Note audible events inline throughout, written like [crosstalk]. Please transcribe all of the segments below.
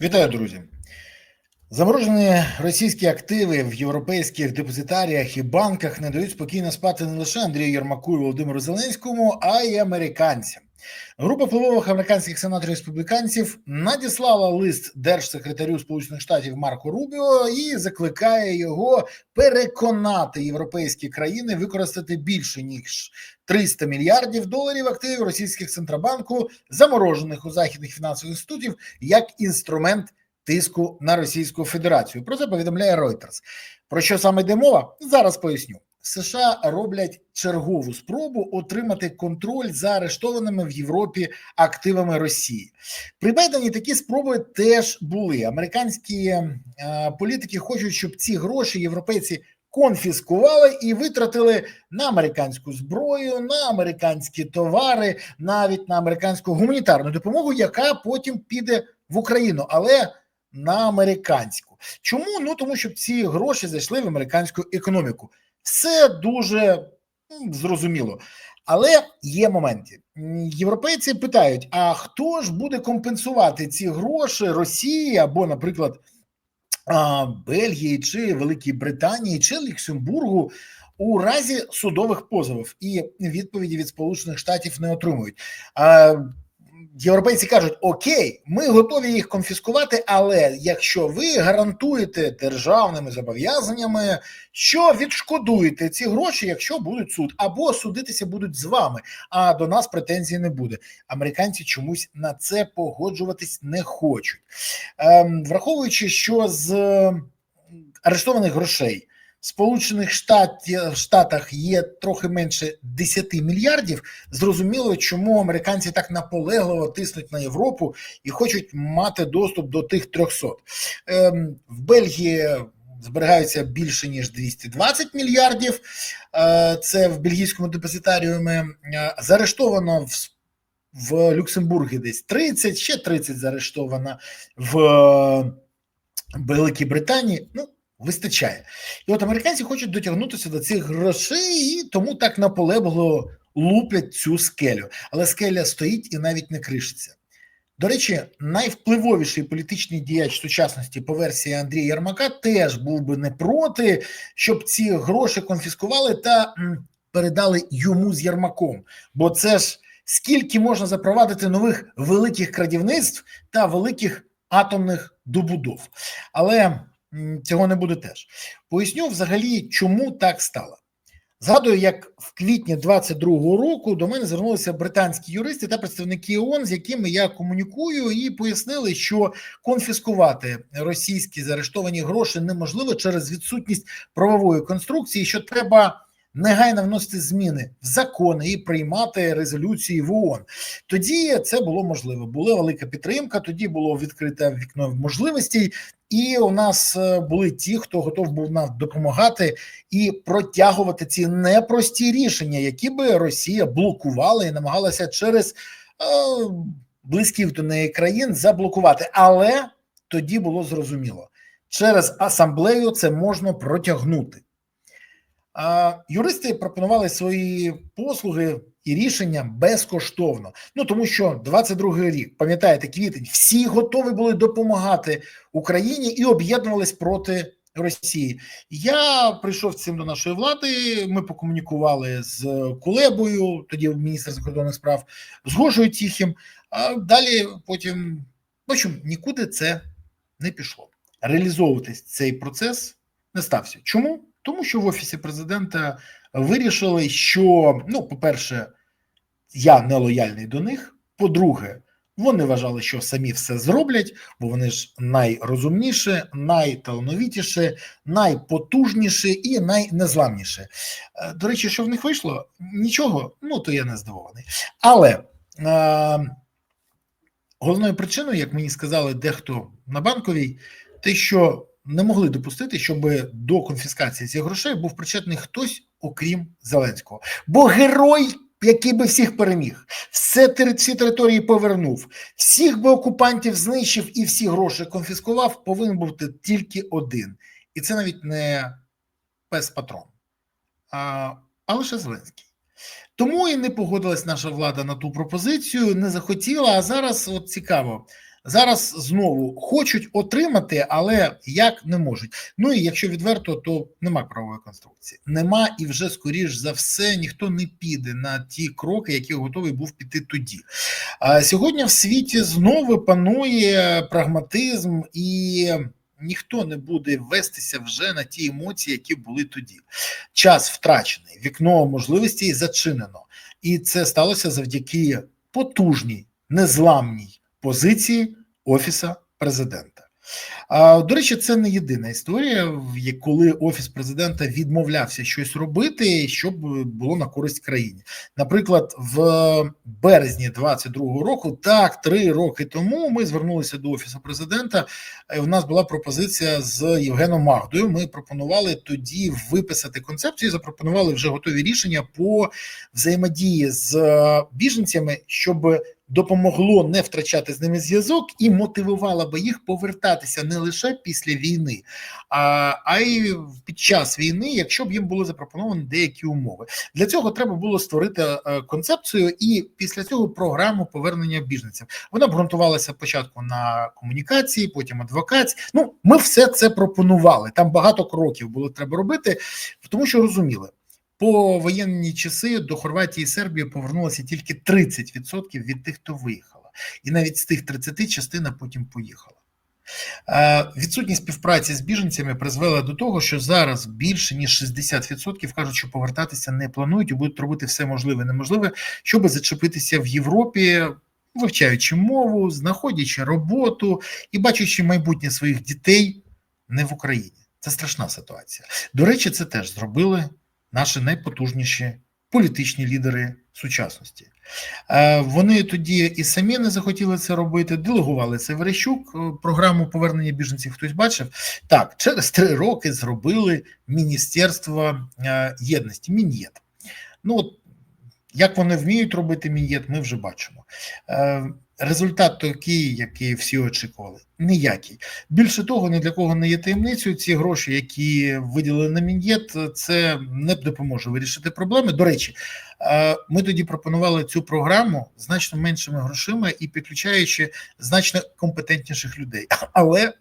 Вітаю, друзі. Заморожені російські активи в європейських депозитаріях і банках не дають спокійно спати не лише Андрію Єрмаку і Володимиру Зеленському, а й американцям. Група впливових американських сенаторів республіканців надіслала лист держсекретарю Сполучених Штатів Марко Рубіо і закликає його переконати європейські країни використати більше ніж 300 мільярдів доларів активів російських центробанку, заморожених у західних фінансових інститутів, як інструмент тиску на Російську Федерацію. Про це повідомляє Reuters. Про що саме йде мова? Зараз поясню. США роблять чергову спробу отримати контроль за арештованими в Європі активами Росії. При Байдені такі спроби теж були. Американські е, політики хочуть, щоб ці гроші європейці конфіскували і витратили на американську зброю, на американські товари, навіть на американську гуманітарну допомогу, яка потім піде в Україну, але на американську. Чому? Ну тому що ці гроші зайшли в американську економіку. Все дуже зрозуміло. Але є моменти. Європейці питають: а хто ж буде компенсувати ці гроші Росії або, наприклад, Бельгії чи Великій Британії чи Люксембургу у разі судових позовів? І відповіді від Сполучених Штатів не отримують. Європейці кажуть: Окей, ми готові їх конфіскувати, але якщо ви гарантуєте державними зобов'язаннями, що відшкодуєте ці гроші, якщо будуть суд, або судитися будуть з вами, а до нас претензій не буде. Американці чомусь на це погоджуватись не хочуть, ем, враховуючи, що з арештованих грошей. Сполучених Штатів, Штатах є трохи менше 10 мільярдів. Зрозуміло, чому американці так наполегливо тиснуть на Європу і хочуть мати доступ до тих 300. Ем, в Бельгії зберігаються більше ніж 220 мільярдів. Е, це в бельгійському депозитаріумі Е, заарештовано в в Люксембургі десь 30, ще 30 заарештовано в е, Великій Британії. Ну, вистачає. І от американці хочуть дотягнутися до цих грошей, і тому так наполегливо луплять цю скелю. Але скеля стоїть і навіть не кришиться. До речі, найвпливовіший політичний діяч сучасності по версії Андрія Ярмака теж був би не проти, щоб ці гроші конфіскували та передали йому з Ярмаком. Бо це ж скільки можна запровадити нових великих крадівництв та великих атомних добудов. Але цього не буде теж. Поясню взагалі, чому так стало. Згадую, як в квітні 22-го року до мене звернулися британські юристи та представники ООН, з якими я комунікую, і пояснили, що конфіскувати російські заарештовані гроші неможливо через відсутність правової конструкції, що треба негайно вносити зміни в закони і приймати резолюції в ООН. Тоді це було можливо. Була велика підтримка. Тоді було відкрите вікно можливостей, і у нас е, були ті, хто готов був нам допомагати і протягувати ці непрості рішення, які би Росія блокувала і намагалася через е, близьких до неї країн заблокувати. Але тоді було зрозуміло, через асамблею це можна протягнути. Юристи пропонували свої послуги і рішення безкоштовно. Ну тому що 22-й рік, пам'ятаєте, квітень, всі готові були допомагати Україні і об'єднувались проти Росії. Я прийшов цим до нашої влади. Ми покомунікували з Кулебою, тоді міністр закордонних справ, з Гошою Тіхім. А далі потім, в нікуди це не пішло. Реалізовуватись цей процес не стався. Чому? Тому що в офісі президента вирішили, що ну, по-перше, я не лояльний до них. По-друге, вони вважали, що самі все зроблять, бо вони ж найрозумніші, найталановітіші, найпотужніші і найнезламніші. Е, До речі, що в них вийшло? Нічого, ну то я не здивований. Але е, головною причиною, як мені сказали, дехто на банковій, те, що не могли допустити, щоб до конфіскації цих грошей був причетний хтось, окрім Зеленського. Бо герой, який би всіх переміг, все всі території повернув, всіх би окупантів знищив і всі гроші конфіскував, повинен бути тільки один. І це навіть не пес патрон, а, а лише Зеленський. Тому і не погодилась наша влада на ту пропозицію, не захотіла. А зараз от цікаво. Зараз знову хочуть отримати, але як не можуть. Ну і якщо відверто, то нема правової конструкції. Нема і вже скоріш за все ніхто не піде на ті кроки, які готовий був піти тоді. А сьогодні в світі знову панує прагматизм і. Ніхто не буде вестися вже на ті емоції, які були тоді. Час втрачений, вікно можливостей зачинено, і це сталося завдяки потужній, незламній позиції офіса президента. А, До речі, це не єдина історія, коли офіс президента відмовлявся щось робити, щоб було на користь країні. Наприклад, в березні 22-го року, так три роки тому, ми звернулися до офісу президента. У нас була пропозиція з Євгеном Магдою. Ми пропонували тоді виписати концепцію, запропонували вже готові рішення по взаємодії з біженцями, щоб допомогло не втрачати з ними зв'язок і мотивувало би їх повертатися не лише після війни, а а й під час війни, якщо б їм були запропоновані деякі умови. Для цього треба було створити е, концепцію і після цього програму повернення біженців. Вона обґрунтувалася спочатку на комунікації, потім адвокації. Ну, ми все це пропонували. Там багато кроків було треба робити, тому що розуміли. По воєнні часи до Хорватії і Сербії повернулося тільки 30% від тих, хто виїхала, і навіть з тих 30 частина потім поїхала. Відсутність співпраці з біженцями призвела до того, що зараз більше ніж 60% кажуть, що повертатися не планують і будуть робити все можливе і неможливе, щоб зачепитися в Європі, вивчаючи мову, знаходячи роботу і бачачи майбутнє своїх дітей не в Україні. Це страшна ситуація. До речі, це теж зробили наші найпотужніші політичні лідери сучасності. Е, вони тоді і самі не захотіли це робити, делегували це Верещук, е, програму повернення біженців. Хтось бачив так. Через три роки зробили Міністерство е, єдності. Мін'єд. Ну от як вони вміють робити мін'єд, ми вже бачимо. Результат такий, який всі очікували, ніякий. Більше того, ні для кого не є таємницею. Ці гроші, які виділили на мін'єт, це не допоможе вирішити проблеми. До речі, ми тоді пропонували цю програму значно меншими грошима і підключаючи значно компетентніших людей. [laughs] Але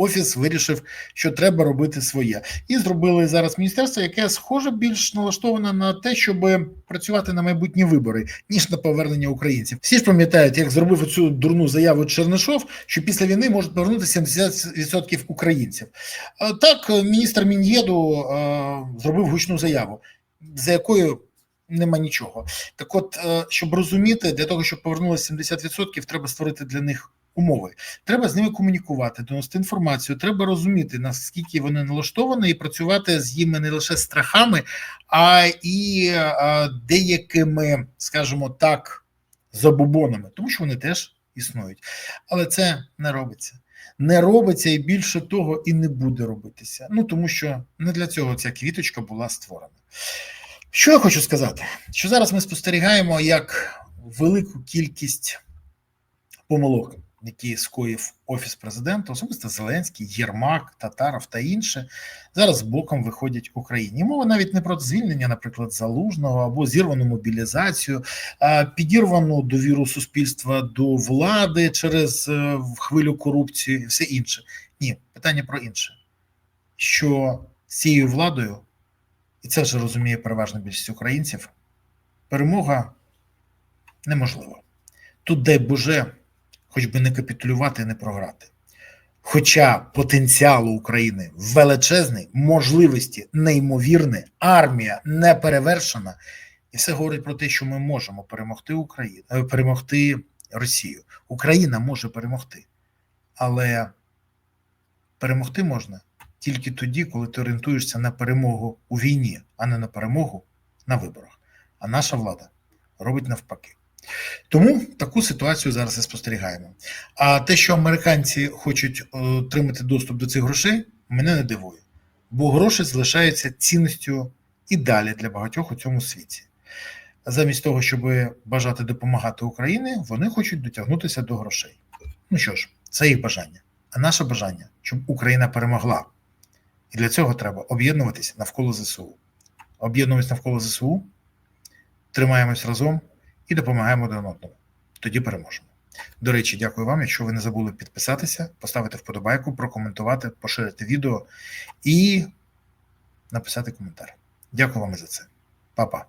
Офіс вирішив, що треба робити своє, і зробили зараз міністерство, яке схоже більш налаштоване на те, щоб працювати на майбутні вибори, ніж на повернення українців. Всі ж пам'ятають, як зробив цю дурну заяву Чернишов, що після війни можуть повернутися 70% українців. Так, міністр Мін'єду зробив гучну заяву, за якою нема нічого. Так, от е, щоб розуміти, для того, щоб повернулося 70%, треба створити для них умови. Треба з ними комунікувати, доносити інформацію. Треба розуміти, наскільки вони налаштовані, і працювати з ними не лише страхами, а і а, деякими, скажімо так, забубонами, тому що вони теж існують. Але це не робиться. Не робиться і більше того, і не буде робитися. Ну тому що не для цього ця квіточка була створена. Що я хочу сказати? Що зараз ми спостерігаємо як велику кількість помилок які скоїв офіс президента, особисто Зеленський, Єрмак, Татаров та інше, зараз боком виходять Україні. Мова навіть не про звільнення, наприклад, залужного або зірвану мобілізацію, підірвану довіру суспільства до влади через е, хвилю корупції і все інше. Ні, питання про інше. Що цією владою, і це вже розуміє переважна більшість українців, перемога неможлива. Тут, дай Боже хоч би не капітулювати, не програти. Хоча потенціал України величезний, можливості неймовірні, армія не перевершена, і все говорить про те, що ми можемо перемогти Україну, е, перемогти Росію. Україна може перемогти, але перемогти можна тільки тоді, коли ти орієнтуєшся на перемогу у війні, а не на перемогу на виборах. А наша влада робить навпаки. Тому таку ситуацію зараз і спостерігаємо. А те, що американці хочуть е, отримати доступ до цих грошей, мене не дивує, бо гроші залишаються цінністю і далі для багатьох у цьому світі. Замість того, щоб бажати допомагати Україні, вони хочуть дотягнутися до грошей. Ну що ж, це їх бажання. А наше бажання, щоб Україна перемогла. І для цього треба об'єднуватися навколо ЗСУ. Об'єднуватися навколо ЗСУ, тримаємось разом і допомагаємо один одному. Тоді переможемо. До речі, дякую вам. Якщо ви не забули підписатися, поставити вподобайку, прокоментувати, поширити відео і написати коментар. Дякую вам за це. Па-па.